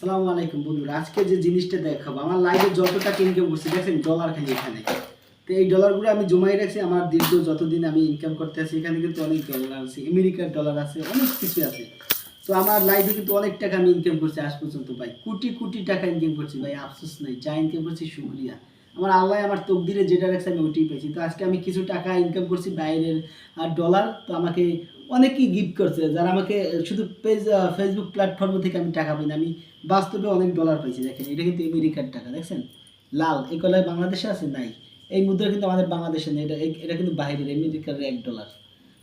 সালামু আলাইকুম বন্ধুরা, আজকে যে জিনিসটা দেখাবো, আমার লাইফে যত টাকা ইনকাম করছি দেখছেন ডলার খালি এখানে। তো এই ডলারগুলো আমি জমাই রাখছি, আমার দীর্ঘ যতদিন আমি ইনকাম করতে আছি, এখানে কিন্তু অনেক ডলার আছে আমেরিকার ডলার আছে, অনেক কিছু আছে। তো আমার লাইফে কিন্তু অনেক টাকা আমি ইনকাম করছি আজ পর্যন্ত, ভাই। কোটি কোটি টাকা ইনকাম করছি, ভাই, আফসোস নাই, যা ইনকাম করছি শুক্রিয়া। আমার আল্লাহ আমার তকদিরে যেটা রাখছে আমি ওইটাই পেয়েছি। তো আজকে আমি কিছু টাকা ইনকাম করছি বাইরের, আর ডলার তো আমাকে অনেকেই গিফট করছে, যারা আমাকে শুধু পেজ ফেসবুক প্ল্যাটফর্ম থেকে আমি টাকা পাই না আমি বাস্তবে অনেক ডলার পাইছি, দেখেন, এটা কিন্তু আমেরিকার টাকা, দেখছেন? লাল, এই কলায় বাংলাদেশে আছে? নাই। এই মুদ্রা কিন্তু আমাদের বাংলাদেশে নেই, এটা এটা কিন্তু বাইরের আমেরিকার এক ডলার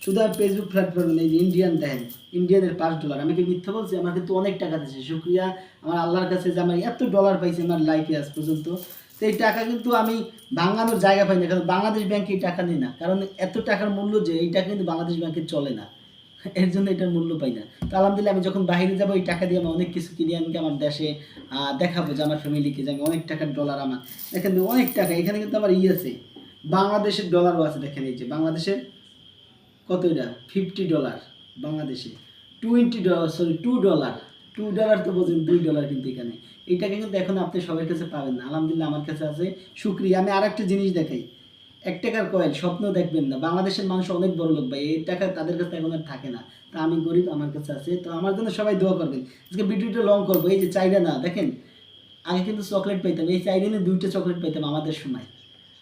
শুধু আর ফেসবুক প্ল্যাটফর্মে নেই, যে ইন্ডিয়ান দেখেন ইন্ডিয়ানের পাঁচ ডলার আমি কি মিথ্যা বলছি? আমার কিন্তু অনেক টাকা দিয়েছে শুক্রিয়া, আমার আল্লাহর কাছে যে আমার এত ডলার পাইছি, আমার লাইফে আজ পর্যন্ত। এই টাকা কিন্তু আমি ভাঙানোর জায়গা পাই না কারণ বাংলাদেশ ব্যাংকে এই টাকা নেই না। কারণ এত টাকার মূল্য যে এই টাকা কিন্তু বাংলাদেশ ব্যাংকে চলে না। এর জন্য এটার মূল্য পাই না। তো আলহামদুলিল্লাহ আমি যখন বাইরে যাব, এই টাকা দিয়ে আমি অনেক কিছু কিনে আনকে আমার দেশে দেখাবো যে আমার ফ্যামিলিকে যে আমি অনেক টাকার ডলার আমার। দেখেন অনেক টাকা, এখানে কিন্তু আমার ই আছে। বাংলাদেশের ডলারও আছে, দেখেন এই যে, বাংলাদেশের কত এটা? ফিফটি ডলার বাংলাদেশে। Twenty dollar sorry two dollar two dollar তো বোঝেন দুই ডলার কিন্তু এখানে। এই টাকা কিন্তু এখন আপনি সবার কাছে পাবেন না। আলহামদুলিল্লাহ আমার কাছে আছে। শুক্রিয়া। আমি আর একটা জিনিস দেখাই। এক টাকার কয়েল স্বপ্ন দেখবেন না। বাংলাদেশের মানুষ অনেক বড় লোক ভাই। এই টাকা তাদের কাছে এখন আর থাকে না। তা আমি গরিব আমার কাছে আছে। তো আমার জন্য সবাই দোয়া করবেন। আজকে ভিডিওটা লং করব। এই যে চাইনা না, দেখেন? আগে কিন্তু চকলেট পাইতাম। এই চাইনা দুইটা চকলেট পাইতাম আমাদের সময়।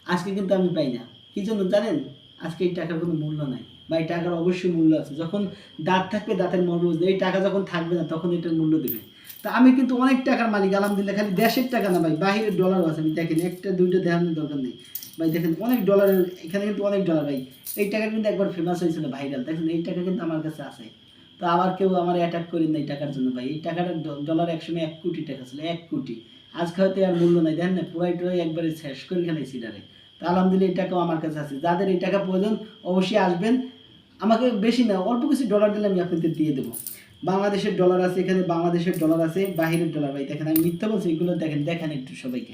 আজকে কিন্তু আমি পাই না। কি জন্য জানেন? আজকে এই টাকার কোনো মূল্য নাই। বা এই টাকার অবশ্যই মূল্য আছে। যখন দাঁত থাকবে, দাঁতের মূল্য বুঝবে এই টাকা যখন থাকবে না, তখন এটার মূল্য দেবে। তা আমি কিন্তু অনেক টাকার মালিক, আলহামদুলিল্লাহ, খালি দেশের টাকা না ভাই, বাহিরের ডলারও আছে। আমি দেখেন, একটা, দুইটা দেখানোর দরকার নেই। ভাই, দেখেন, অনেক ডলারের এখানে কিন্তু অনেক ডলার ভাই। এই টাকা কিন্তু একবার ফেমাস হয়েছিল ভাইরাল? দেখেন, এই টাকা কিন্তু আমার কাছে আছে। তো আবার কেউ আমার অ্যাটাক করেন না এই টাকার জন্য, ভাই। এই টাকাটা ডলার একসময় এক কোটি টাকা ছিল, এক কোটি। আজকে হয়তো আর মূল্য নাই। দেখেন না, পুরাই টুরাই একবারে শেষ করে ফেলেছি ডারে তো আলহামদুলিল্লাহ, এই টাকাও আমার কাছে আছে। যাদের এই টাকা প্রয়োজন, অবশ্যই আসবেন। আমাকে বেশি না, অল্প কিছু ডলার দিলে আমি আপনাদের দিয়ে দেবো। বাংলাদেশের ডলার আছে, এখানে বাংলাদেশের ডলার আছে, বাহিরের ডলার ভাই, দেখেন, আমি মিথ্যা বলছি, এগুলো দেখেন দেখেন একটু সবাইকে।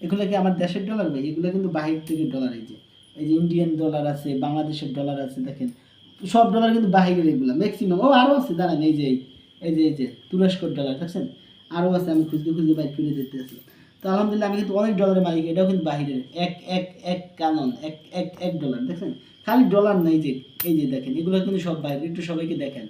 এগুলো কি আমার দেশের ডলার ভাই? এগুলো কিন্তু বাহির থেকে ডলার এই যে এই যে ইন্ডিয়ান ডলার আছে, বাংলাদেশের ডলার আছে, দেখেন। সব ডলার কিন্তু বাহিরের এগুলো ম্যাক্সিমাম ও আরও আছে, দাঁড়ান, এই যে, এই- যে, এই যে, তুরস্কর ডলার দেখছেন? আরও আছে, আমি খুঁজতে খুঁজতে বাইর ফিরে দিতে আছি তো আলহামদুলিল্লাহ, আমি কিন্তু অনেক ডলারের মালিক, এটাও কিন্তু বাহিরের। এক এক এক কানন, এক এক এক ডলার দেখেন খালি ডলার নাই যে, এই যে দেখেন, এগুলো কিন্তু সব বাইরে একটু সবাইকে দেখেন।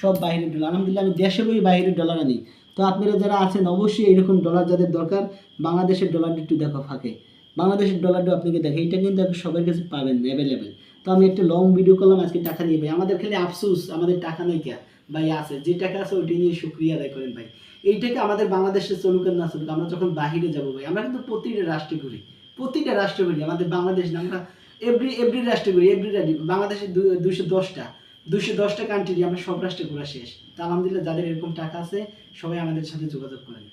সব বাইরের ডলার আলহামদুলিল্লাহ, আমি দেশে বই বাইরের ডলার আনি। তো আপনারা যারা আছেন, অবশ্যই এরকম ডলার যাদের দরকার, বাংলাদেশের ডলারটা একটু দেখো ফাঁকে। বাংলাদেশের ডলারটা আপনাকে দেখে, এটা কিন্তু সবার কাছে পাবেন অ্যাভেলেবেল তো আমি একটা লং ভিডিও করলাম, আজকে টাকা নিয়ে ভাই। আমাদের খালি আফসোস, আমাদের টাকা নেই কে? ভাই, আছে। যে টাকা আছে ওইটা নিয়ে সুক্রিয়া আদায় করেন ভাই। এইটাকে আমাদের বাংলাদেশে চলুক না চলুক, আমরা যখন বাহিরে যাব ভাই, আমরা কিন্তু প্রতিটা রাষ্ট্রে ঘুরি। প্রতিটা রাষ্ট্রে ঘুরি। আমাদের বাংলাদেশ না, আমরা এভরি এভরি রাষ্ট্রে ঘুরি এভরি বাংলাদেশে দুশো দশটা দুশো দশটা কান্ট্রি আমরা সব রাষ্ট্রে ঘোরা শেষ। তা আলহামদুলিল্লাহ, যাদের এরকম টাকা আছে, সবাই আমাদের সাথে যোগাযোগ করেন।